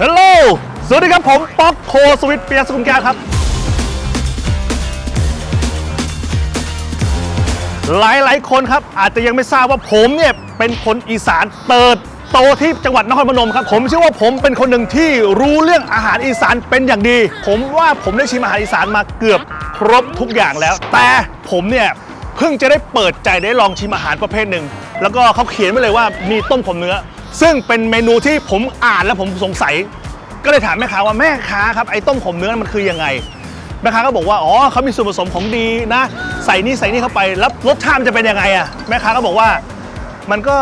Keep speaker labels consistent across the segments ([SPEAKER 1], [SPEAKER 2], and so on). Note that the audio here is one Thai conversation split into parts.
[SPEAKER 1] ฮัลโหล สวัสดีครับผมป๊อกโคสวิตเปียสกุลแก้วครับ หลายหลายๆคนครับ อาจจะยังไม่ทราบว่าผมเนี่ยเป็นคนอีสานเติดโตที่จังหวัดนครพนมครับ ผมเชื่อว่าผมเป็นคนหนึ่งที่รู้เรื่องอาหารอีสานเป็นอย่างดี ผมว่าผมได้ชิมอาหารอีสานมาเกือบครบทุกอย่างแล้ว แต่ผมเนี่ยเพิ่งจะได้เปิดใจได้ลองชิมอาหารประเภทหนึ่ง แล้วก็เขาเขียนไว้เลยว่ามีต้มขมเนื้อ ซึ่งเป็นเมนูที่ผมอ่านแล้วผมสงสัย ก็เลยถามแม่ค้าว่าแม่ค้าครับไอ้ต้มขมเนื้อมันคือยังไงแม่ค้าก็บอกว่าอ๋อเขามีส่วนผสมของดีนะ ใส่นี่ใส่นี่เข้าไปแล้วรสชาติมันจะเป็นยังไงอะแม่ค้าก็บอกว่ามันก็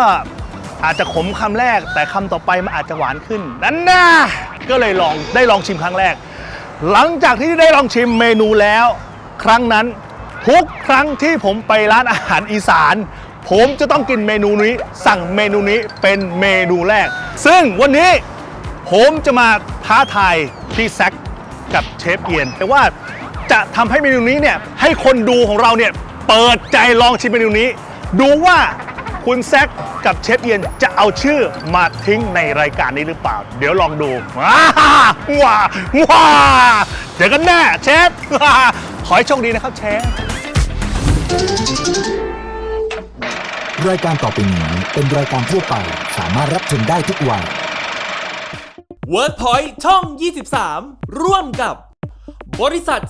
[SPEAKER 1] อาจจะขมคำแรก แต่คำต่อไปมันอาจจะหวานขึ้นนั่นนะก็เลยลองได้ลองชิมครั้งแรก หลังจากที่ได้ลองชิมเมนูแล้ว ครั้งนั้นทุกครั้งที่ผมไปร้านอาหารอีสาน ผมจะต้องกินเมนูนี้ สั่งเมนูนี้เป็นเมนูแรก ซึ่งวันนี้ผมจะมาท้าทายพี่แซคกับเชฟเอียนแต่ว่าจะทำให้เมนูนี้เนี่ยให้คนดูของเราเนี่ยเปิดใจลองชิมเมนูนี้ ดูว่าคุณแซคกับเชฟเอียนจะเอาชื่อมาทิ้งในรายการนี้หรือเปล่า เดี๋ยวลองดูว้าว้าว้าเจอกันแน่เชฟขอให้โชคดีนะครับเชฟ
[SPEAKER 2] รายการต่อไปนี้เป็นรายการทั่วไปสามารถรับชมได้ทุกวัย
[SPEAKER 3] WordPoint ช่อง 23 ร่วมกับ บริษัท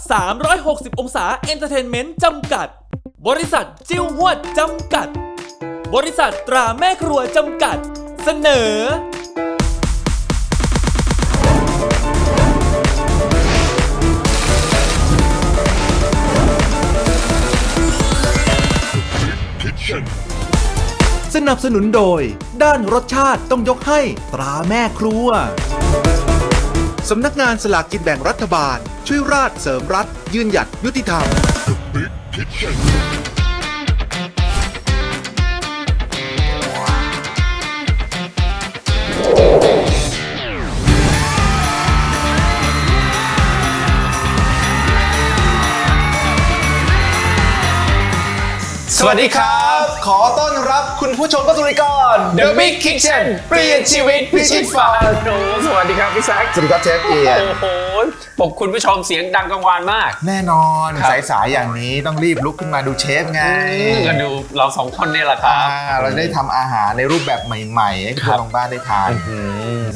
[SPEAKER 3] 360 องศาเอนเตอร์เทนเมนต์จำกัด บริษัทจิ้วหวดจำกัด บริษัทตราแม่ครัวจำกัด เสนอ
[SPEAKER 4] สนับสนุนโดย ด้านรสชาติต้องยกให้ตราแม่ครัว สำนักงานสลากกินแบ่งรัฐบาล ช่วยราชเสริมรัฐ ยืนหยัดยุติธรรม
[SPEAKER 5] สวัสดีครับขอต้อนรับ คุณผู้ชมเข้าสู่รายการ The Big Kitchen เปลี่ยนชีวิตพิชิตฝัน
[SPEAKER 6] โอ้สวัสดีครับพี่แซค
[SPEAKER 5] สวัสดีครับเชฟเอียน
[SPEAKER 6] โอ้โหปกคุณผู้ชมเสียงดังกังวานมาก
[SPEAKER 5] แน่นอน
[SPEAKER 6] ครับ
[SPEAKER 5] สายๆอย่างนี้ต้องรีบลุกขึ้นมาดูเชฟไง
[SPEAKER 6] ก็ดูเราสองคนเนี่ยแหละค
[SPEAKER 5] อ่า
[SPEAKER 6] รับ
[SPEAKER 5] เราได้ทำอาหารในรูปแบบใหม่ๆ ให้คุณ
[SPEAKER 6] ครับ
[SPEAKER 5] ทางบ้านได้ทาน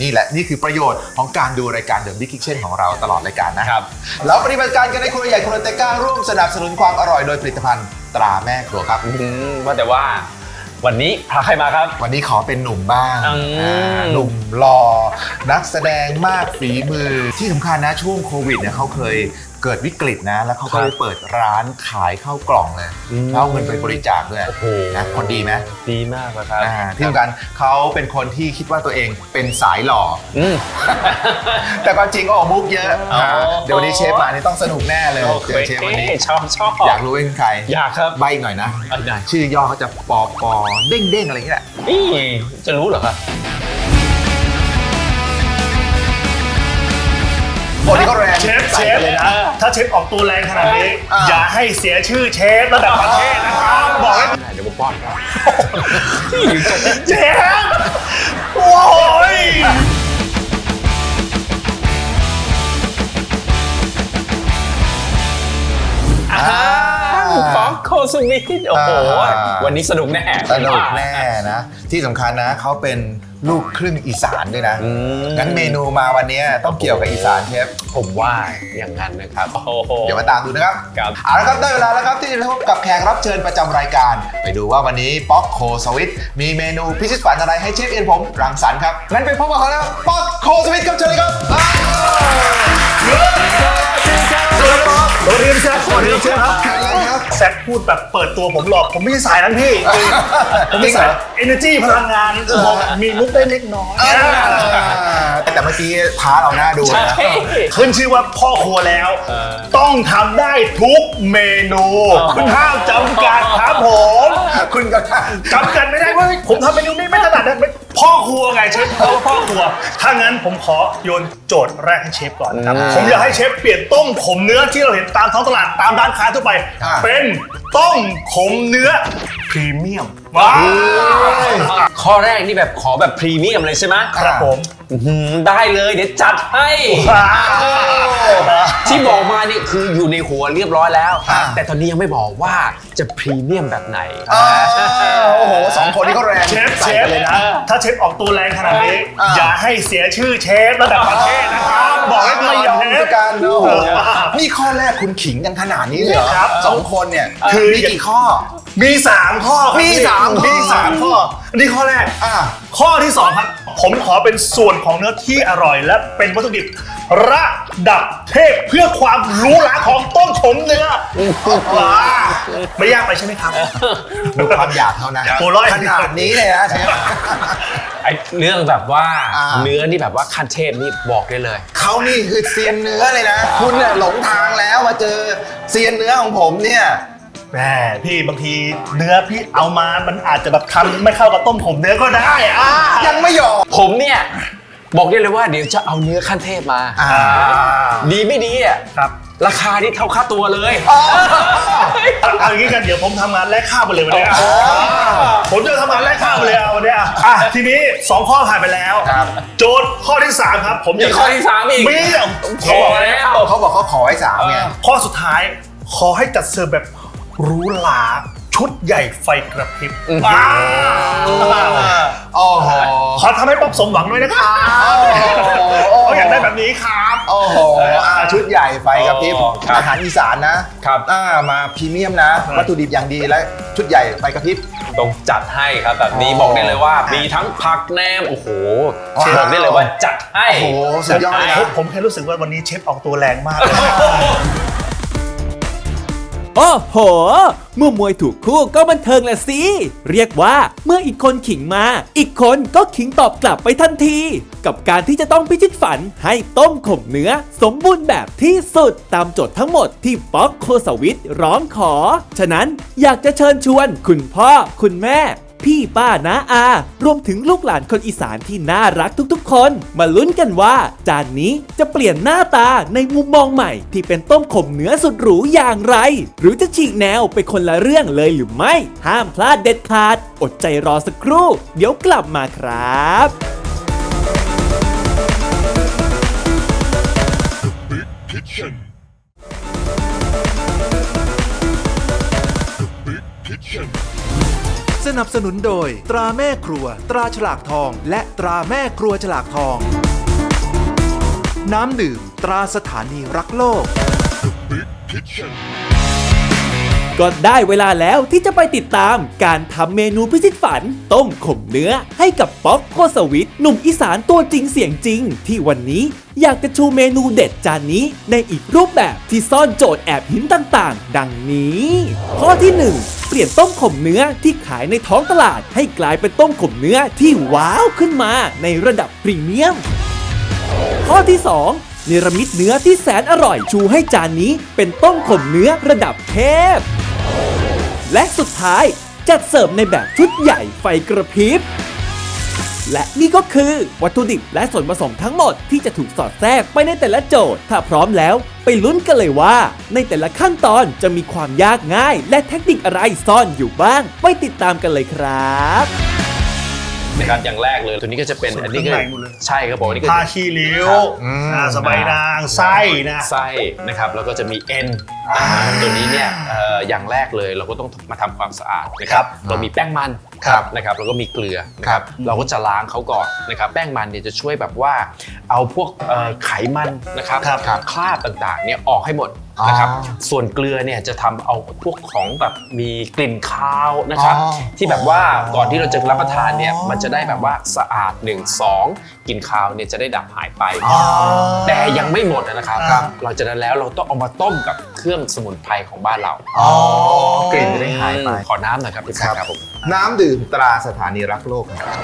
[SPEAKER 5] นี่แหละนี่คือประโยชน์ของการดูรายการ The Big Kitchen ของเราตลอดรายการนะครับ แล้วปฏิบัติการกันในครัวใหญ่ครัวเตก้าร่วมสนับสนุนความอร่อยโดยผลิตภัณฑ์ตราแม่ครัวครับ
[SPEAKER 6] อืมว่าแต่ว่า วันนี้พาใครมาครับ
[SPEAKER 5] วันนี้ขอเป็นหนุ่มบ้าง
[SPEAKER 6] อืม
[SPEAKER 5] อ่าหนุ่มหล่อนักแสดงมากฝีมือที่สำคัญนะช่วงโควิดเนี่ยเขาเคย เกิดวิกฤตนะ แล้วเขาก็
[SPEAKER 6] ครับ
[SPEAKER 5] เลยเปิดร้านขายข้าวกล่องเลย
[SPEAKER 6] อืม
[SPEAKER 5] แล้วเอาเงินไปบริจาคด้วย
[SPEAKER 6] โอ้โห
[SPEAKER 5] นะคนดีไหม
[SPEAKER 6] ดีมากนะครับ
[SPEAKER 5] อ่าที่สำคัญเขาเป็นคนที่คิดว่าตัวเองเป็นสายหล่อ
[SPEAKER 6] อืม
[SPEAKER 5] แต่ความจริงก็ออกมุกเยอะ
[SPEAKER 6] อ๋อ
[SPEAKER 5] นะเดี๋ยววันนี้เชฟมานี่ต้องสนุกแน่เลย
[SPEAKER 6] โอเค
[SPEAKER 5] เจอเชฟวันนี้
[SPEAKER 6] ชอบชอบ
[SPEAKER 5] อยากรู้ว่าเป็นใคร
[SPEAKER 6] อยากครับ
[SPEAKER 5] ใบอีกหน่อยนะ
[SPEAKER 6] เอาได้
[SPEAKER 5] ชื่อย่อเขาจะปอปอเด้งเด้งๆอะไรอย่างเงี้ยแหละ
[SPEAKER 6] นี่จะรู้เหรอครับ
[SPEAKER 5] คนนี้ก็แรง
[SPEAKER 1] เชฟเช
[SPEAKER 5] ใส่
[SPEAKER 1] ฟ
[SPEAKER 5] ไปเลยนะ
[SPEAKER 1] ถ้าเชฟออกตัวแรงขนาดนี้
[SPEAKER 5] อ่า
[SPEAKER 1] อย่าให้เสียชื่อเชฟระดับประเทศนะครับ บอกให้
[SPEAKER 6] เดี๋ยวผมป้อนครับ
[SPEAKER 1] เชฟโอ้ย
[SPEAKER 6] ฟอกโคสมิธโอ้โห
[SPEAKER 5] อ่า
[SPEAKER 6] วันนี้สนุกแน่
[SPEAKER 5] สนุกแน่นะ ที่สำคัญนะเขาเป็นลูกครึ่งอีสานด้วยนะ
[SPEAKER 6] อืม
[SPEAKER 5] งั้นเมนูมาวันนี้ต้องเกี่ยวกับอีสานเชฟ
[SPEAKER 6] ผมว่าอย่างนั้นนะครับโอ้โห
[SPEAKER 5] เดี๋ยวมาตามดูนะครับ
[SPEAKER 6] ครับ
[SPEAKER 5] เอาละครับได้เวลาแล้วครับที่จะพบกับแขกรับเชิญประจำรายการ ไปดูว่าวันนี้ป๊อกโคสวิตมีเมนูพิชิตฝันอะไรให้เชฟเอ็นผมรังสรรค์ครับงั้นไปพบกับเขาแล้วป๊อกโคสวิตครับเชิญเลยครับอ้าวสวัสดีครับ
[SPEAKER 1] สวัสดีครับเชฟสวัสดีครับเชฟครับ แซคพูดแบบเปิดตัวผมหลอกผมไม่ใช่สายนั้นพี่ผมไม่สาย energy พลังงานบอกมีมุกได้เล็กน้อย
[SPEAKER 5] อ่า แต่เมื่อกี้ท้าเราหน้าดู
[SPEAKER 6] ใช่
[SPEAKER 5] นะ
[SPEAKER 1] ขึ้นชื่อว่าพ่อครัวแล้ว ต้องทำได้ทุกเมนู คุณห้ามจำกัดครับผม
[SPEAKER 5] คุณก็ได้
[SPEAKER 1] จำกัดไม่ได้เว่าผมทำเมนูนี้ไม่ถนัดนะพพ่อครัวไงเชฟเขาว่าพ่อครัว ถ้างั้นผมขอโยนโจทย์แรกให้เชฟก่อนนะครับ
[SPEAKER 6] อืม
[SPEAKER 1] ผมอยากให้เชฟเปลี่ยนต้มขมเนื้อที่เราเห็นตามท้องตลาดตามร้านค้าทั่วไป
[SPEAKER 5] อ่า
[SPEAKER 1] เป็น ต้มขมเนื้อพรีเมียมว้าว
[SPEAKER 6] ข้อแรกนี่แบบขอแบบพรีเมียมเลยใช่ไหม
[SPEAKER 1] ครับผม
[SPEAKER 6] อื้อหือได้เลยเดี๋ยวจัดให้
[SPEAKER 1] ว้าว
[SPEAKER 6] ที่บอกมานี่คืออยู่ในหัวเรียบร้อยแล้ว
[SPEAKER 5] อ่า
[SPEAKER 6] แต่ตอนนี้ยังไม่บอกว่าจะพรีเมียมแบบไหน
[SPEAKER 5] อ่าโอ้โหสองคนนี้ก็แรง
[SPEAKER 1] เชฟเช
[SPEAKER 5] ใส่
[SPEAKER 1] ฟ
[SPEAKER 5] กันเลยนะ
[SPEAKER 1] ถ้าเชฟออกตัวแรงขนาดนี้
[SPEAKER 5] อ่า
[SPEAKER 1] อย่าให้เสียชื่อเชฟระดับประเทศนะครับ บอกให้ก่
[SPEAKER 5] ไม่
[SPEAKER 1] อน
[SPEAKER 5] ยอม
[SPEAKER 1] เช
[SPEAKER 5] ด้
[SPEAKER 1] ฟ
[SPEAKER 5] วยกันโอ้โห
[SPEAKER 1] เออ
[SPEAKER 5] นี่ข้อแรกคุณขิงกันขนาดนี้เลยเหรอ
[SPEAKER 1] ครับ
[SPEAKER 5] สองคนเนี่ย
[SPEAKER 1] คือ
[SPEAKER 5] มีกี่ข้อ
[SPEAKER 1] มี3ข้อครับ
[SPEAKER 5] มีสามข้อ
[SPEAKER 1] มีสามข้อ อันนี้ข้อแรก
[SPEAKER 5] อ่า
[SPEAKER 1] ข้อที่2ครับ ผมขอเป็นส่วนของเนื้อที่อร่อย และเป็นวัตถุดิบระดับเทพเพื่อความหรู้หลาของต้มขมเนื้อว้าไม่ยากไปใช่ไหมครับ
[SPEAKER 5] ดูความอยากเขานะ
[SPEAKER 1] โอ้ร้อย
[SPEAKER 5] ขนาดนี้เลยนะเชฟ
[SPEAKER 6] ไอ้เรื่องแบบว่า
[SPEAKER 5] อ่า
[SPEAKER 6] เนื้อนี่แบบว่าขั้นเทพนี่บอกได้เลย
[SPEAKER 5] เขานี่คือเซียนเนื้อเลยนะ คุณเนี่ยหลงทางแล้วมาเจอเซียนเนื้อของผมเนี่ย
[SPEAKER 1] แหมพี่บางทีเนื้อพี่เอามามันอาจจะแบบทำไม่เข้ากับต้มขมเนื้อก็ได้อ่า
[SPEAKER 5] ยังไม่ยอม
[SPEAKER 6] ผมเนี่ย บอกได้เลยว่าเดี๋ยวจะเอาเนื้อขั้นเทพมา
[SPEAKER 5] อ่า
[SPEAKER 6] ดีไม่ดีอะ
[SPEAKER 1] ครับ
[SPEAKER 6] ราคานี่เท่าค่าตัวเลย
[SPEAKER 1] เอาอย่างนี้กันเดี๋ยวผมทำงานแลกข้าวไปเลยวันนี้อะผมจะทำงานแลกข้าวไปเลยเอาวันนี้อะอะทีนี้2ข้อผ่านไปแล้ว
[SPEAKER 5] ครับ
[SPEAKER 1] โจทย์ข้อที่3ครับ ผม
[SPEAKER 6] มีข้อที่สามอีก
[SPEAKER 1] มี
[SPEAKER 6] ขอแล้ว
[SPEAKER 5] เขาบอกเขาขอให้สามไง
[SPEAKER 1] ข้อสุดท้ายขอให้จัดเสิร์ฟแบบ หรูหราชุดใหญ่ไฟกระพริบว้าว
[SPEAKER 5] โอ้โห
[SPEAKER 1] ขอทำให้ป๊อบสมหวังด้วยนะครับ
[SPEAKER 5] โอ้โห
[SPEAKER 1] เขาอยากได้แบบนี้ครับ
[SPEAKER 5] โอ้โหอ่าชุดใหญ่ไฟกระพริบ
[SPEAKER 6] อ๋อครับ
[SPEAKER 5] อาหารอีสานนะครับอ่ามาพรีเมียมนะ วัตถุดิบอย่างดีและชุดใหญ่ไฟกระพริบ
[SPEAKER 6] ต้องจัดให้ครับแบบนี้
[SPEAKER 5] อ๋อ
[SPEAKER 6] บอกได้เลยว่ามีทั้งผักแหนมโอ้โห
[SPEAKER 5] ว้าว
[SPEAKER 6] บอกได้เลยว่าจัดให้
[SPEAKER 5] โอ้โหสุดยอดเลย
[SPEAKER 1] ผ
[SPEAKER 5] นะ
[SPEAKER 1] มผมแค่รู้สึกว่าวันนี้เชฟออกตัวแรงมากเลย
[SPEAKER 3] โอ้โห เมื่อมวยถูกคู่ก็บันเทิงแหละสิ เรียกว่าเมื่ออีกคนขิงมา อีกคนก็ขิงตอบกลับไปทันที กับการที่จะต้องพิชิตฝันให้ต้มข่มเนื้อ สมบูรณ์แบบที่สุดตามโจทย์ทั้งหมดที่ป๊อกโคสวิทร้องขอ ฉะนั้นอยากจะเชิญชวน คุณพ่อคุณแม่ พี่ป้าน้าอา รวมถึงลูกหลานคนอีสานที่น่ารักทุกๆ คน มาลุ้นกันว่า จานนี้จะเปลี่ยนหน้าตาในมุมมองใหม่ ที่เป็นต้มขมเนื้อสุดหรูอย่างไร หรือจะฉีกแนวไปคนละเรื่องเลยหรือไม่ ห้ามพลาดเด็ดขาด อดใจรอสักครู่ เดี๋ยวกลับมาครับ
[SPEAKER 4] สนับสนุนโดย ตราแม่ครัว ตราฉลากทอง และตราแม่ครัวฉลากทอง น้ำดื่ม ตราสถานีรักโลก
[SPEAKER 3] ก็ได้เวลาแล้วที่จะไปติดตามการทำเมนูพิชิตฝัน ต้มขมเนื้อให้กับป๊อกโคสวิทหนุ่มอีสานตัวจริงเสียงจริง ที่วันนี้อยากจะชูเมนูเด็ดจานนี้ในอีกรูปแบบที่ซ่อนโจทย์แอบหินต่างๆ ดังนี้ ข้อที่ 1 เปลี่ยนต้มขมเนื้อที่ขายในท้องตลาด ให้กลายเป็นต้มขมเนื้อที่ว้าวขึ้นมาในระดับพรีเมียม ข้อที่ 2เนรมิตเนื้อที่แสนอร่อยชูให้จานนี้เป็นต้มขมเนื้อระดับเทพ และสุดท้ายจัดเสิร์ฟในแบบชุดใหญ่ไฟกระพริบ และนี่ก็คือวัตถุดิบและส่วนผสมทั้งหมดที่จะถูกสอดแทรกไปในแต่ละโจทย์ ถ้าพร้อมแล้วไปลุ้นกันเลยว่า ในแต่ละขั้นตอนจะมีความยากง่าย และเทคนิคอะไรซ่อนอยู่บ้าง ไปติดตามกันเลยครับ
[SPEAKER 6] นะครับอย่างแรกเลย ตัวนี้ก็จะเป็น
[SPEAKER 1] ส่วน
[SPEAKER 6] อันนี้ก็
[SPEAKER 1] เครื่องในหมดเลย
[SPEAKER 6] ใช่ครับผมอันนี้ก็
[SPEAKER 1] ผ้า
[SPEAKER 6] จะ
[SPEAKER 1] ขี้ริ้ว
[SPEAKER 6] ครับ
[SPEAKER 1] อ่าสบายนางไส้นะ
[SPEAKER 6] ไส้นะครับแล้วก็จะมีเอ็นตัวนี้เนี่ยเอ่ออย่างแรกเลยเราก็ต้องมาทำความสะอาดนะค
[SPEAKER 1] ครั
[SPEAKER 6] รับบเรามีแป้งมัน
[SPEAKER 5] ครับ
[SPEAKER 6] นะครับแล้วก็มีเกลือนะครับเราก็จะล้างเขาก่อนนะครับแป้งมันเนี่ยจะช่วยแบบว่าเอาพวกเอ่อไขมันนะครับ
[SPEAKER 1] ครับครับ
[SPEAKER 6] คราบต่างๆเนี่ยออกให้หมดนะครับ
[SPEAKER 5] อ๋อ
[SPEAKER 6] ส่วนเกลือเนี่ยจะทำเอาพวกของแบบมีกลิ่นคาวนะครับ
[SPEAKER 5] อ๋อ
[SPEAKER 6] ที่แบบว่าก่อนที่เราจะรับประทานเนี่ยมันจะได้แบบว่าสะอาด 1 2 กลิ่นคาวเนี่ยจะได้ดับหายไป แต่ยังไม่หมดนะครับ
[SPEAKER 5] ครับ
[SPEAKER 6] หลังจากนั้นแล้วเราต้องเอามาต้มกับเครื่องสมุนไพรของบ้านเรา
[SPEAKER 5] อ๋อกลิ่นจะได้หายไป
[SPEAKER 6] ขอน้ำหน่อยครับพี่
[SPEAKER 5] ครับ
[SPEAKER 6] ครับผม
[SPEAKER 5] น้ำดื่มตราสถานีรักโลกครับ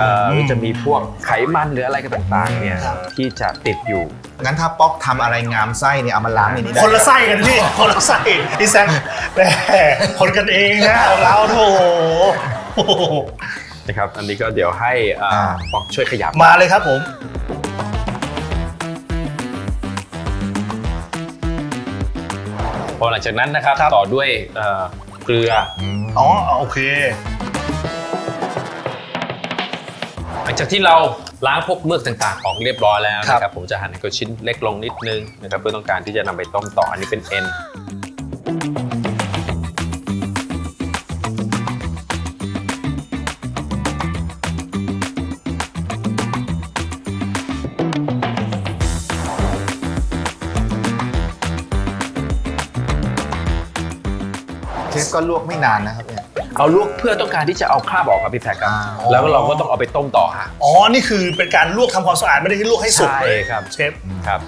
[SPEAKER 6] เอ่อหรือจะมีพวกไขมันหรืออะไรกันต่างๆเนี่ยที่จะติดอยู่
[SPEAKER 5] งั้นถ้าป๊อกทำอะไรงามไส้เนี่ยเอามาล้างในนี้ได้
[SPEAKER 1] คนละไส้กันพี่ คนละไส้พี่แซคแหมคนกันเองนะเราโถโอ้โห
[SPEAKER 6] นะครับ อันนี้ก็เดี๋ยวให้เอ่ออาป๊อกช่วยขยับ
[SPEAKER 1] มาเลยครับผม
[SPEAKER 6] พอหลังจากนั้นนะครับ
[SPEAKER 1] ครับ
[SPEAKER 6] ต่อด้วยเอ่อเกลือ
[SPEAKER 1] อ๋อโอเค
[SPEAKER 6] ลังจากที่เราล้างพวกเมือกต่างๆ ออกเรียบร้อยแล้ว
[SPEAKER 1] ครับ
[SPEAKER 6] นะครับผมจะหั่นให้กระชิ้นเล็กลงนิดนึงนะครับเพื่อต้องการที่จะนำไปต้มต่ออันนี้เป็นเอ็น
[SPEAKER 5] เชฟก็ลวกไม่นานนะครับเนี่ย
[SPEAKER 6] เอาลวกเพื่อต้องการที่จะเอาคราบออกครับพี่แพรครับ
[SPEAKER 5] อ่า
[SPEAKER 6] แล้วเราก็ต้องเอาไปต้มต่อฮะ
[SPEAKER 1] อ๋อ นี่คือเป็นการลวกทำความสะอาดไม่ได้ที่ลวกให้สุก
[SPEAKER 6] ใช่
[SPEAKER 1] เลย
[SPEAKER 6] ครับ
[SPEAKER 1] เชฟ
[SPEAKER 6] ครับ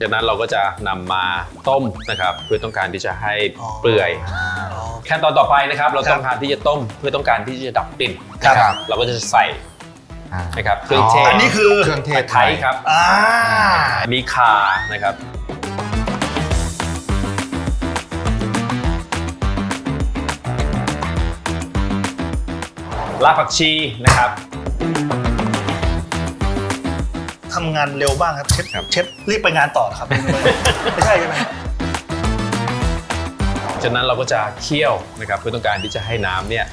[SPEAKER 6] จากนั้นเราก็จะนำมาต้มนะครับ เพื่อต้องการที่จะให้
[SPEAKER 1] อ๋อ
[SPEAKER 6] เปื่อยขั้นตอนต่อไปนะครับ เรา
[SPEAKER 1] ครับ
[SPEAKER 6] ต้องการที่จะต้มเพื่อต้องการที่จะดับกลิ่น
[SPEAKER 1] ครับ
[SPEAKER 6] นะเราก็จะใส่
[SPEAKER 5] อ่า
[SPEAKER 6] นะครับเครื่องเทศ
[SPEAKER 1] อันนี้คือ
[SPEAKER 5] เครื่องเทศ
[SPEAKER 6] ไทยครับ
[SPEAKER 1] อ่า
[SPEAKER 6] มีข่านะครับ รากผักชีนะครับ
[SPEAKER 1] ทำงานเร็วบ้างครับเชฟ
[SPEAKER 6] ครับ
[SPEAKER 1] เชฟรีบไปงานต่อครับ ไม่ใช่ใช่ไหม
[SPEAKER 6] จากนั้นเราก็จะเคี่ยวนะครับเพื่อต้องการที่จะให้น้ำเนี่ย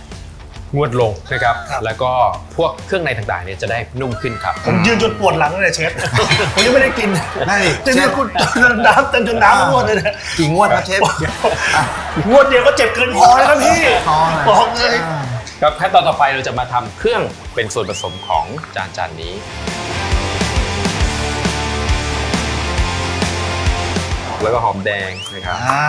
[SPEAKER 6] งวดลงนะครับ แล้วก็พวกเครื่องในต่างๆเนี่ยจะได้นุ่มขึ้นครับ
[SPEAKER 1] ผมยืนจนปวดหลังเลยเชฟ ผมยังไม่ได้กิน
[SPEAKER 5] นั่นดิ
[SPEAKER 1] จน
[SPEAKER 5] เชฟ
[SPEAKER 1] คุณน้ำเต็มจนน้ำมันงวดเลยนะ
[SPEAKER 5] กี่งวดครับเชฟ
[SPEAKER 1] งวดเดียวก็เจ็บเกินพอแล้วครับพี่
[SPEAKER 5] พอเลย
[SPEAKER 1] บอกเลย
[SPEAKER 6] ครับขั้นตอนต่อไปเราจะมาทำเครื่องเป็นส่วนผสมของจานจานนี้ แล้วก็หอมแดงนะครับ
[SPEAKER 1] อ่า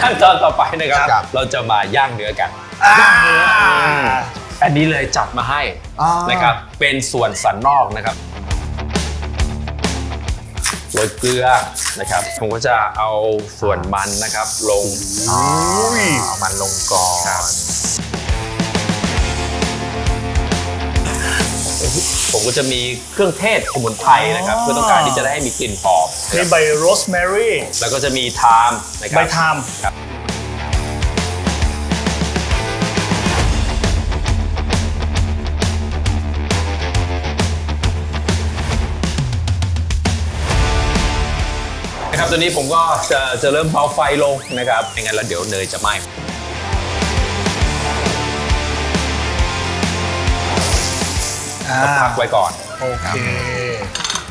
[SPEAKER 6] ขั้นตอนต่อไปนะครับ
[SPEAKER 5] ครับ
[SPEAKER 6] เราจะมาย่างเนื้อกัน
[SPEAKER 1] อ่า
[SPEAKER 6] อันนี้เลยจัดมาให้
[SPEAKER 5] อ๋อ
[SPEAKER 6] นะครับเป็นส่วนสันนอกนะครับโรยเกลือนะครับผมก็จะเอาส่วนมันนะครับ ลง
[SPEAKER 1] อุ้ย
[SPEAKER 5] เอามันลงก่อน
[SPEAKER 6] ครับผมก็จะมีเครื่องเทศสมุนไพรนะครับ เพื่อต้องการที่จะได้ให้มีกลิ่นหอม
[SPEAKER 1] มีใบโรสแมรี่
[SPEAKER 6] แล้วก็จะมีไทม์นะครับ
[SPEAKER 1] ใบไทม์
[SPEAKER 6] ครับ ตัวนี้ผมก็จะจะเริ่มเบาไฟลงนะครับไม่งั้นแล้วเดี๋ยวเนยจะไหม้
[SPEAKER 1] อ่า
[SPEAKER 6] พักไว้ก่อน
[SPEAKER 1] โอเค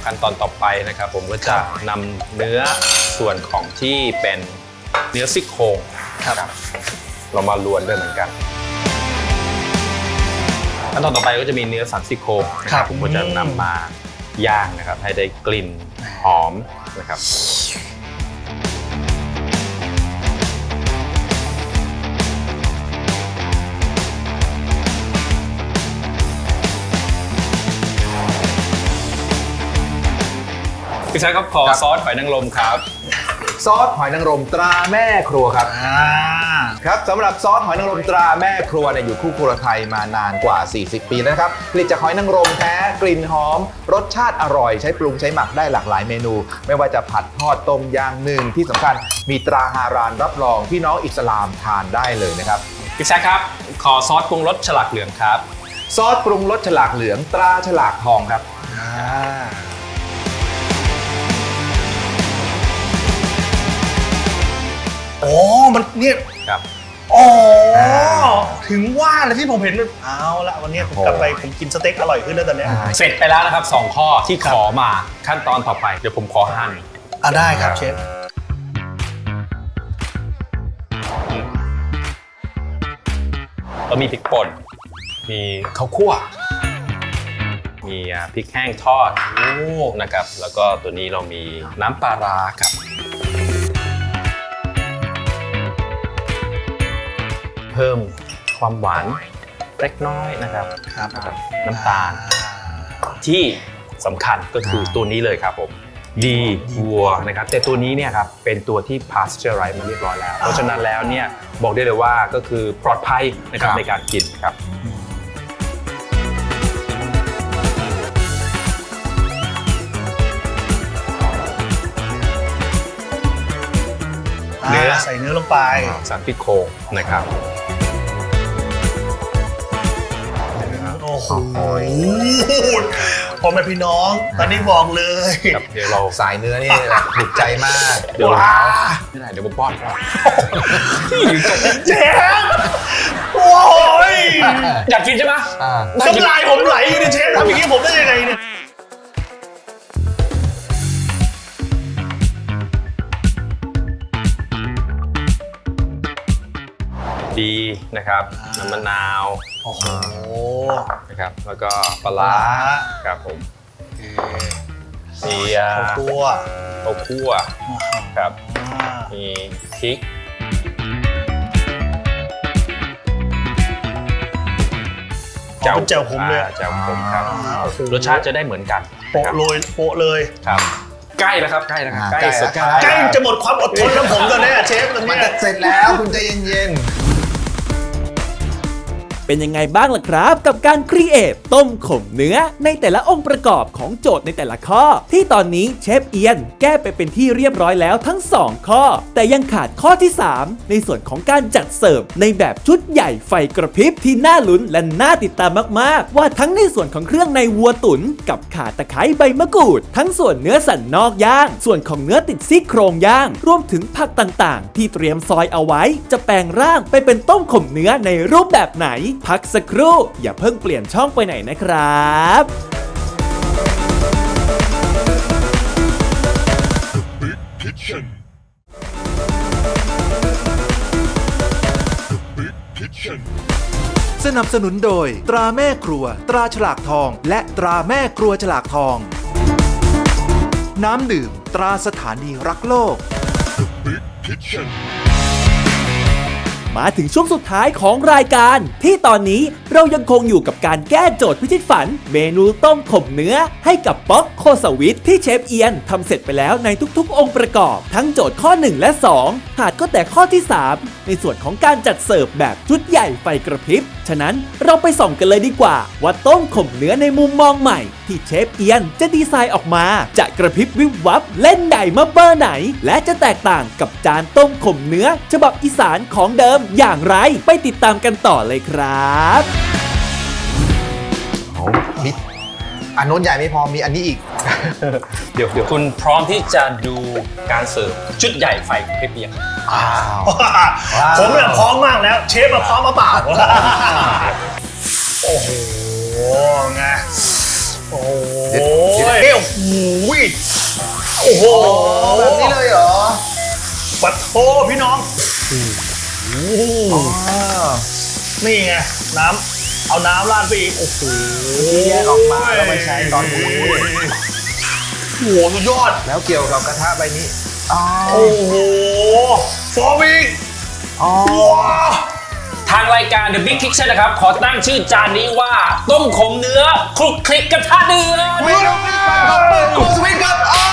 [SPEAKER 6] ขั้นตอนต่อไปนะครับ ผมก็จะนำเนื้อส่วนของที่เป็นเนื้อซี่โครง
[SPEAKER 1] ครับ
[SPEAKER 6] เรามาลวนด้วยเหมือนกัน ขั้นตอนต่อไปก็จะมีเนื้อสันซี่โครงนะค
[SPEAKER 1] ครั
[SPEAKER 6] รับบผมก็จะนำมาย่างนะครับ ให้ได้กลิ่นหอมนะครับ พี่ชายครับขอซอสหอยนางรมครับ
[SPEAKER 5] ซอสหอยนางรมตราแม่ครัวครับ
[SPEAKER 1] อ่า
[SPEAKER 5] ครับสำหรับซอสหอยนางรมตราแม่ครัวเนี่ยอยู่คู่ครัวไทยมานานกว่า 40 ปีแล้วนะครับผลิตจากหอยนางรมแท้กลิ่นหอม รสชาติอร่อยใช้ปรุงใช้หมักได้หลากหลายเมนู ไม่ว่าจะผัดทอดต้มย่างหนึ่งที่สำคัญมีตราฮารานรับรองพี่น้องอิสลามทานได้เลยนะครับ
[SPEAKER 6] พี่แซคครับ ขอซอสปรุงรสฉลากเหลืองครับ
[SPEAKER 5] ซอสปรุงรสฉลากเหลืองตราฉลากทองครับ
[SPEAKER 1] อ่า อ๋อ มันเนี่ย
[SPEAKER 6] ครับ
[SPEAKER 1] อ๋อถึงว่าแล้วที่ผมเห็นมันเอาละวันนี้ผมกลับไปผมกินสเต็กอร่อยขึ้นแล้วตอนเนี้ย
[SPEAKER 5] อ่า
[SPEAKER 6] เสร็จไปแล้วนะครับ 2 ข้อที่ขอมาขั้นตอนต่อไป เดี๋ยวผมขอหั่น
[SPEAKER 1] อะได้ครับเชฟ
[SPEAKER 6] เรามีพริกป่น มีข้าวคั่ว มีอ่าพริกแห้งทอด
[SPEAKER 1] โอ้
[SPEAKER 6] นะครับ แล้วก็ตัวนี้เรามีน้ำปลาร้าครับ พิ่มความหวานเล็กน้อยนะครับ
[SPEAKER 1] ครับ
[SPEAKER 6] นะครับน้ำตาล ที่สำคัญก็คือตัวนี้เลยครับผมดีวัวนะครับแต่ตัวนี้เนี่ยครับเป็นตัวที่ pasteurize มาเรียบร้อยแล้ว เพราะฉะนั้นแล้วเนี่ยบอกได้เลยว่าก็คือปลอดภัยนะครับ
[SPEAKER 5] ครับ
[SPEAKER 6] ในการกินครับ
[SPEAKER 1] เนื้อใส่เนื้อลงไป
[SPEAKER 6] สารพิษโครงนะครับ
[SPEAKER 1] อ้โหพ่อแม่พี่น้อง ตอนนี้บอกเลย
[SPEAKER 6] ครับเดี๋ยวเรา
[SPEAKER 5] สายเนื้อนี่แบบถูกใจมาก
[SPEAKER 6] เดี๋ยวเรา
[SPEAKER 1] ว้า
[SPEAKER 6] ไม่ได้เดี๋ยวผมป้อนครับ
[SPEAKER 1] เชฟโอ้ย
[SPEAKER 6] อยากกินใช่ไหม
[SPEAKER 5] อ่า
[SPEAKER 1] น้ำลายผมไหลอยู่ในเชฟทำอย่างนี้ผมได้ยังไงเนี่ย
[SPEAKER 6] ดีนะครับน้ำมะนาว
[SPEAKER 1] โอ้โห
[SPEAKER 6] นะครับ แล้วก็ปลาร้าครับผมมีอ่า
[SPEAKER 1] ข้าวตัว
[SPEAKER 6] ข้าวคั่วครับมีพริก
[SPEAKER 1] เจ้าเจ้าผมเลย
[SPEAKER 6] อ่าแจ่วผมครับ
[SPEAKER 1] อ่าโอ้โห
[SPEAKER 6] รสชาติจะได้เหมือนกัน
[SPEAKER 1] โปะ
[SPEAKER 6] ครับ
[SPEAKER 1] โรยโปะเลย
[SPEAKER 6] ครับ ใกล้แล้วครับใกล้แล้วครับ
[SPEAKER 5] อ่าใกล้แล้ว
[SPEAKER 6] สุด
[SPEAKER 5] ใกล้
[SPEAKER 1] ใกล้จะหมดความอดทนแล้วผมตอนเนี้ยเชฟตอน
[SPEAKER 5] มัน
[SPEAKER 1] เนี้ย
[SPEAKER 5] จะเสร็จแล้วคุณใจเย็น
[SPEAKER 3] เป็นยังไงบ้างล่ะครับ กับการครีเอทต้มขมเนื้อในแต่ละองค์ประกอบของโจทย์ในแต่ละข้อ ที่ตอนนี้เชฟเอียนแก้ไปเป็นที่เรียบร้อยแล้วทั้ง 2 ข้อ แต่ยังขาดข้อที่ 3 ในส่วนของการจัดเสิร์ฟในแบบชุดใหญ่ไฟกระพริบที่น่าลุ้นและน่าติดตามมากๆ ว่าทั้งในส่วนของเครื่องในวัวตุ๋นกับขาตะไคร้ใบมะกรูด ทั้งส่วนเนื้อสันนอกย่าง ส่วนของเนื้อติดซี่โครงย่าง รวมถึงผักต่างๆ ที่เตรียมซอยเอาไว้ จะแปลงร่างไปเป็นต้มขมเนื้อในรูปแบบไหนพักสักครู่ อย่าเพิ่งเปลี่ยนช่องไปไหนนะครับ
[SPEAKER 4] สนับสนุนโดย ตราแม่ครัว ตราฉลากทอง และตราแม่ครัวฉลากทอง น้ำดื่ม ตราสถานีรักโลก
[SPEAKER 3] มาถึงช่วงสุดท้ายของรายการ ที่ตอนนี้เรายังคงอยู่กับการแก้โจทย์พิชิตฝัน เมนูต้มขมเนื้อ ให้กับป๊อกโคสวิทที่เชฟเอียนทำเสร็จไปแล้วในทุกๆ องค์ประกอบ ทั้งโจทย์ข้อ 1 และ 2 ขาดก็แต่ข้อที่ 3 ในส่วนของการจัดเสิร์ฟแบบชุดใหญ่ไฟกระพริบ ฉะนั้นเราไปส่องกันเลยดีกว่า ว่าต้มขมเนื้อในมุมมองใหม่ ที่เชฟเอียนจะดีไซน์ออกมา จะกระพริบวิบวับเล่นใหญ่มาเบอร์ไหน และจะแตกต่างกับจานต้มขมเนื้อ ฉบับอีสานของเดิมอย่างไร ไปติดตามกันต่อเลยครับ
[SPEAKER 5] มิดอันโน้นใหญ่ไม่พอมีอันนี้อีก
[SPEAKER 6] เดี๋ยวเดี๋ยวคุณพร้อมที่จะดูการเสิร์ฟชุดใหญ่ไฟกระพริบยัง
[SPEAKER 5] ว้าว
[SPEAKER 1] ผมเนี่ยพร้อมมากแล้ว เชฟมาพร้อมมาเปล่าโอ้โหไงโอ้โหเอ้ยโอ้โหโอ้โห
[SPEAKER 5] แบบนี้เลยเหรอ
[SPEAKER 1] ปัดโทพี่น้องโอ้โห
[SPEAKER 5] อ้าว
[SPEAKER 1] นี่ไงน้ำ เอาน้ำราดไปอีกโอ้โห
[SPEAKER 5] แยกออกมาแล้วมาใช้ตอนนี้
[SPEAKER 1] โอ้โหสุดยอด
[SPEAKER 5] แล้วเกี่ยวกับกระทะใบนี้อ๋อ
[SPEAKER 1] โอ้โหฟอร์วิง
[SPEAKER 5] อ๋อ
[SPEAKER 1] ว้าว
[SPEAKER 6] ทางรายการ The Big Kitchen นะครับ ขอตั้งชื่อจานนี้ว่า ต้มขมเนื้อคลุกคลิกกระทะเดือด
[SPEAKER 5] วิลคุณสวิตครับอ้า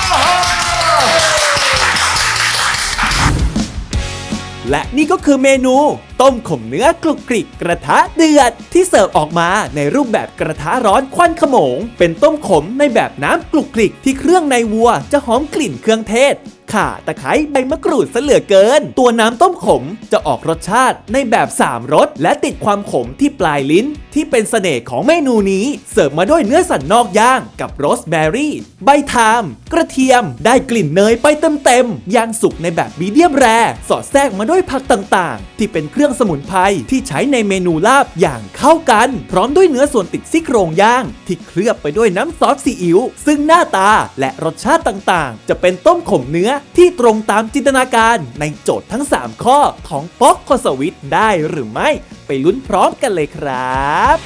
[SPEAKER 3] และนี่ก็คือเมนู ต้มขมเนื้อกรุกกริกกระทะเดือด ที่เสิร์ฟออกมาในรูปแบบกระทะร้อนควันขโมง เป็นต้มขมในแบบน้ำกรุกกริกที่เครื่องในวัวจะหอมกลิ่นเครื่องเทศ ข่าตะไคร้ใบมะกรูดซะเหลือเกิน ตัวน้ำต้มขมจะออกรสชาติในแบบ 3 รส และติดความขมที่ปลายลิ้น ที่เป็นเสน่ห์ของเมนูนี้ เสิร์ฟมาด้วยเนื้อสันนอกย่างกับโรสแบรี่ ใบไทม์กระเทียม ได้กลิ่นเนยไปเต็มๆย่างสุกในแบบมีเดียมแรสอดแทรกมาด้วยผักต่างๆ ที่เป็นเครื่องสมุนไพรที่ใช้ในเมนูลาบอย่างเข้ากัน พร้อมด้วยเนื้อส่วนติดซี่โครงย่าง ที่เคลือบไปด้วยน้ำซอสซีอิ๊วซึ่งหน้าตาและรสชาติต่างๆ จะเป็นต้มขมเนื้อที่ตรงตามจินตนาการในโจทย์ทั้ง 3 ข้อของป๊อกโคสวิตได้หรือไม่ ไปลุ้นพร้อมกันเลยครับ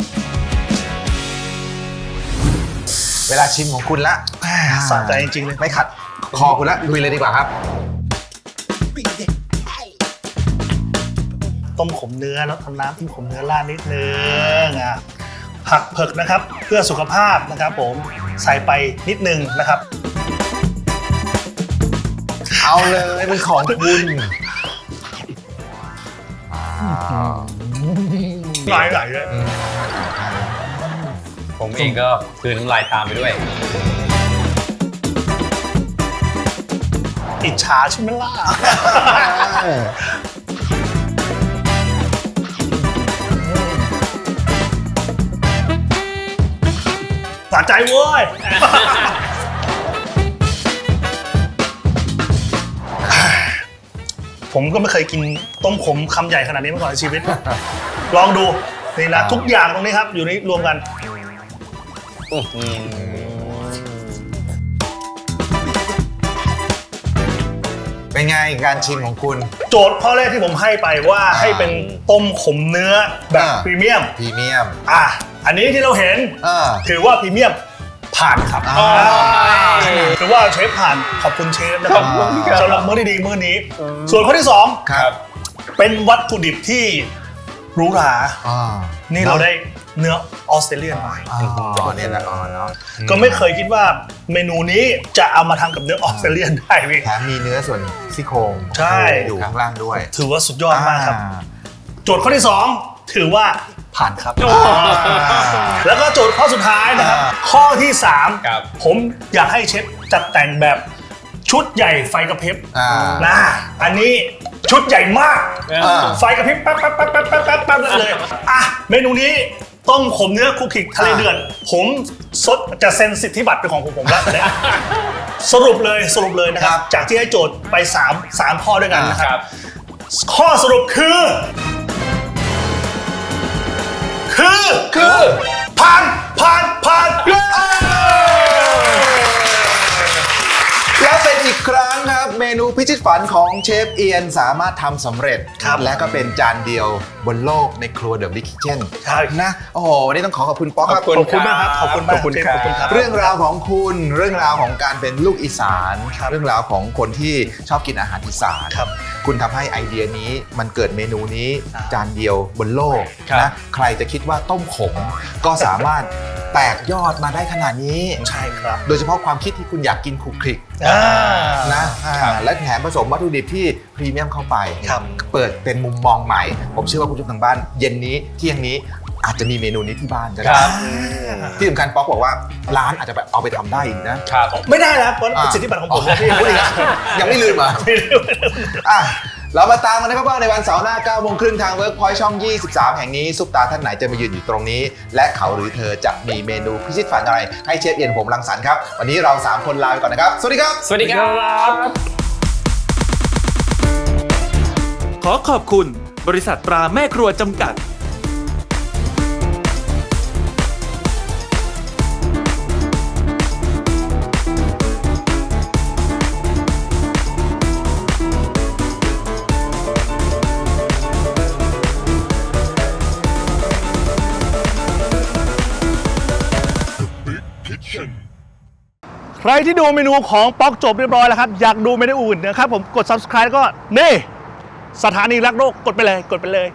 [SPEAKER 5] เวลาชิมของคุณละ
[SPEAKER 1] สะใจจริงๆเลย
[SPEAKER 5] ไม่ขัดคอคุณละลุยเลยดีกว่าครับ
[SPEAKER 1] ต้มขมเนื้อแล้วทำน้ำต้มขมเนื้อราดนิดนึงอะผักเผือกนะครับ เพื่อสุขภาพนะครับผมใส่ไปนิดนึงนะครับ
[SPEAKER 5] เอาเลยเป็นของคุณ
[SPEAKER 1] หลายหลายเลย
[SPEAKER 6] ผมเองก็คือน้ำลายตามไปด้วย
[SPEAKER 1] อิจฉาใช่ไหมล่ะสะใจเว้ย ผมก็ไม่เคยกินต้มขมคำใหญ่ขนาดนี้มาก่อนในชีวิต ลองดูนี่นะทุกอย่างตรงนี้ครับ อยู่ในรวมกัน
[SPEAKER 5] เป็นไงการชิมของคุณ
[SPEAKER 1] โจทย์ข้อแรกที่ผมให้ไปว่าให้เป็นต้มขมเนื้อแบบ
[SPEAKER 5] อ่า
[SPEAKER 1] พรีเมียม
[SPEAKER 5] พรีเมียม
[SPEAKER 1] อะอันนี้ที่เราเห็น
[SPEAKER 5] อ่า
[SPEAKER 1] ถือว่าพรีเมียม ผ่านครับ
[SPEAKER 5] อ่า
[SPEAKER 1] ถือว่าเชฟผ่านขอบคุณเชฟนะครับ
[SPEAKER 5] ขอบคุณครับ
[SPEAKER 1] สำหรับมื้อดีๆมื้อนี้ ส่วนข้อที่สอง
[SPEAKER 5] ครับ
[SPEAKER 1] เป็นวัตถุดิบที่หรูหรา
[SPEAKER 5] อ่า
[SPEAKER 1] นี่เราได้เนื้อออสเตรเลียนมา
[SPEAKER 5] อ๋อเนี่ยนะอ๋อเนาะ
[SPEAKER 1] ก็ไม่เคยคิดว่าเมนูนี้จะเอามาทำกับเนื้อออสเตรเลียนได้พี่
[SPEAKER 5] แถมมีเนื้อส่วนซี่โครง
[SPEAKER 1] ใช่
[SPEAKER 5] อยู่ข้างล่างด้วย
[SPEAKER 1] ถือว่าสุดยอดมากครับ
[SPEAKER 5] อ่า
[SPEAKER 1] โจทย์ข้อที่ 2 ถือว่า ผ่านครับ แล้วก็โจทย์ข้อสุดท้ายนะครับ
[SPEAKER 5] อ่า
[SPEAKER 1] ข้อที่
[SPEAKER 6] ครับ
[SPEAKER 1] 3 ผมอยากให้เชฟจัดแต่งแบบชุดใหญ่ไฟกระพริบ
[SPEAKER 5] อ่า
[SPEAKER 1] นะอันนี้ชุดใหญ่มาก
[SPEAKER 5] อ่า
[SPEAKER 1] ไฟกระพริบแป๊บแป๊บแป๊บแป๊บแป๊บแป๊บแป๊บเลย อะ เมนูนี้ต้มขมเนื้อคุกคิกทะเลเดือด ผมซดจะเซ็นสิทธิบัตรเป็นของผมผมแล้วเนี่ยสรุปเลยสรุปเลยนะครับ จากที่ให้โจทย์ไป 3 3 ข้อด้วยกันนะค
[SPEAKER 6] ค
[SPEAKER 1] รั
[SPEAKER 6] รับ บ
[SPEAKER 1] ข้อสรุปคือ คือ
[SPEAKER 5] คือ
[SPEAKER 1] ผ่านผ่านผ่าน
[SPEAKER 5] และเป็นอีกครั้งครับ เมนูพิชิตฝันของเชฟเอียนสามารถทำสำเร็จ
[SPEAKER 1] ครับ
[SPEAKER 5] และก็เป็นจานเดียวบนโลกในครัวเดอะบิ๊กคิเช่น
[SPEAKER 1] ใช่
[SPEAKER 5] นะโอ้โหวันนี้ต้องขอขอบคุณป๊อกครับ
[SPEAKER 1] ขอบคุณมากครับขอบคุณมาก
[SPEAKER 6] ขอบคุณ
[SPEAKER 1] เชฟ
[SPEAKER 6] ครับ
[SPEAKER 1] ขอบคุณครับ
[SPEAKER 5] เรื่องราวของคุณเรื่องราวของการเป็นลูกอีสาน
[SPEAKER 1] ครับ
[SPEAKER 5] เรื่องราวของคนที่ชอบกินอาหารอีสาน
[SPEAKER 1] ครับ
[SPEAKER 5] คุณทำให้ไอเดียนี้มันเกิดเมนูนี้
[SPEAKER 1] ครับ
[SPEAKER 5] จานเดียวบนโลก
[SPEAKER 6] ครับ
[SPEAKER 5] นะใครจะคิดว่าต้มขมก็สามารถ แตกยอดมาได้ขนาดนี้
[SPEAKER 1] ใช่ครับ
[SPEAKER 5] โดยเฉพาะความคิดที่คุณอยากกินคลุกคลิก
[SPEAKER 1] อ่า
[SPEAKER 5] นะอ่าและแถมผสมวัตถุดิบที่พรีเมียมเข้าไป
[SPEAKER 1] ครับ
[SPEAKER 5] เปิดเป็นมุมมองใหม่ ผมเชื่อว่าคุณผู้ชมทางบ้าน เย็นนี้เที่ยงนี้อาจจะมีเมนูนี้ที่บ้านก็ได้
[SPEAKER 6] ครับ
[SPEAKER 5] ที่สำคัญป๊อกบอกว่าร้านอาจจะแบบเอาไปทำได้อีกนะ
[SPEAKER 6] ครับ
[SPEAKER 1] ไม่ได้แล้วเพราะ
[SPEAKER 5] อ่า
[SPEAKER 1] สิทธิบัตรของผมนะพี่
[SPEAKER 5] พูดอีกแล้วยังไม่ลืมเหรอะ
[SPEAKER 1] ไม่ได้
[SPEAKER 5] อะ เรามาตามกันนะครับว่าในวันเสาร์หน้า9โมงครึ่งทาง Workpoint ช่อง 23 แห่งนี้ ซุปตาท่านไหนจะมายืนอยู่ตรงนี้ และเขาหรือเธอจะมีเมนูพิชิตฝันอะไร ให้เชฟเอียนผมรังสรรค์ครับ วันนี้เรา 3 คนลาไปก่อนนะครับ สวัสดีครับ
[SPEAKER 6] สวัสดีครับ
[SPEAKER 3] ขอขอบคุณ บริษัทตราแม่ครัวจำกัด
[SPEAKER 1] ใครที่ดูเมนูของป๊อกจบเรียบร้อยแล้วครับ อยากดูเมนูอื่นนะครับผมกด subscribe ก็นี่ สถานีรักโลกกดไปเลยกดไปเลย